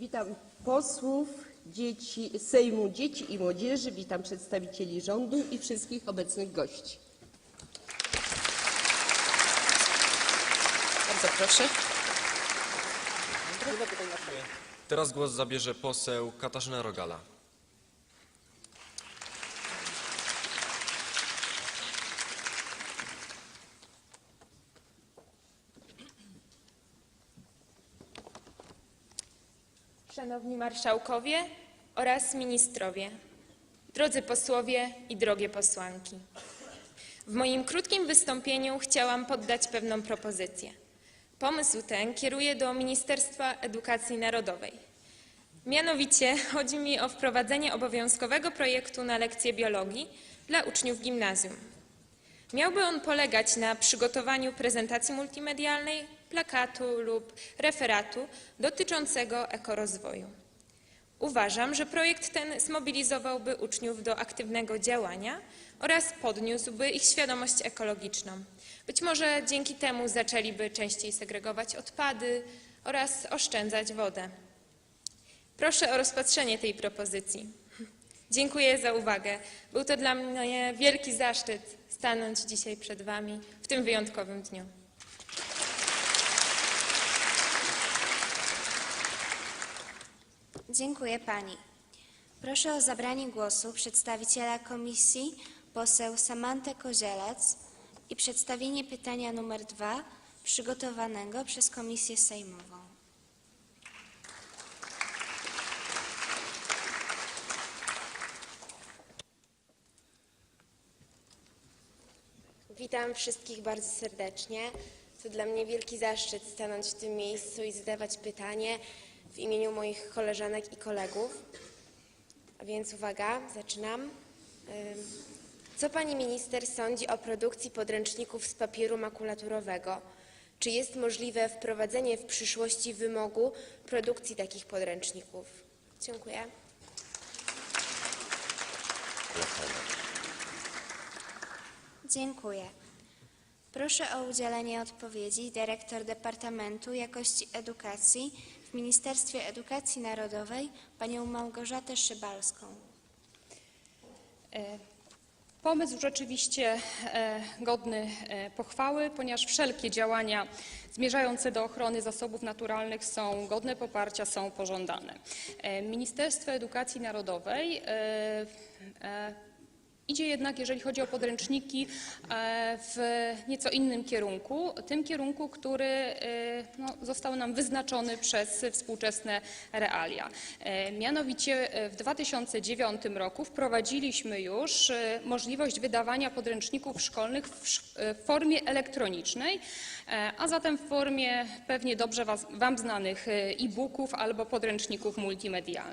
Witam posłów dzieci, Sejmu Dzieci i Młodzieży, witam przedstawicieli rządu i wszystkich obecnych gości. Bardzo proszę. Teraz głos zabierze poseł Katarzyna Rogala. Szanowni Marszałkowie oraz Ministrowie, drodzy posłowie i drogie posłanki. W moim krótkim wystąpieniu chciałam poddać pewną propozycję. Pomysł ten kieruję do Ministerstwa Edukacji Narodowej. Mianowicie chodzi mi o wprowadzenie obowiązkowego projektu na lekcje biologii dla uczniów gimnazjum. Miałby on polegać na przygotowaniu prezentacji multimedialnej, plakatu lub referatu dotyczącego ekorozwoju. Uważam, że projekt ten zmobilizowałby uczniów do aktywnego działania oraz podniósłby ich świadomość ekologiczną. Być może dzięki temu zaczęliby częściej segregować odpady oraz oszczędzać wodę. Proszę o rozpatrzenie tej propozycji. Dziękuję za uwagę. Był to dla mnie wielki zaszczyt stanąć dzisiaj przed Wami w tym wyjątkowym dniu. Dziękuję pani. Proszę o zabranie głosu przedstawiciela komisji poseł Samantę Kozielec i przedstawienie pytania numer dwa przygotowanego przez Komisję Sejmową. Witam wszystkich bardzo serdecznie. To dla mnie wielki zaszczyt stanąć w tym miejscu i zadawać pytanie w imieniu moich koleżanek i kolegów. A więc uwaga, zaczynam. Co pani minister sądzi o produkcji podręczników z papieru makulaturowego? Czy jest możliwe wprowadzenie w przyszłości wymogu produkcji takich podręczników? Dziękuję. Dziękuję. Proszę o udzielenie odpowiedzi dyrektor Departamentu Jakości Edukacji Ministerstwie Edukacji Narodowej panią Małgorzatę Szybalską. Pomysł rzeczywiście e, godny e, pochwały, ponieważ wszelkie działania zmierzające do ochrony zasobów naturalnych są godne poparcia, są pożądane. E, Ministerstwo Edukacji Narodowej e, e, idzie jednak, jeżeli chodzi o podręczniki, e, w nieco innym kierunku, tym kierunku, który e, no, został nam wyznaczony przez współczesne realia. E, Mianowicie w 2009 roku wprowadziliśmy już możliwość wydawania podręczników szkolnych w formie elektronicznej, a zatem w formie pewnie dobrze Wam znanych e-booków albo podręczników multimedialnych.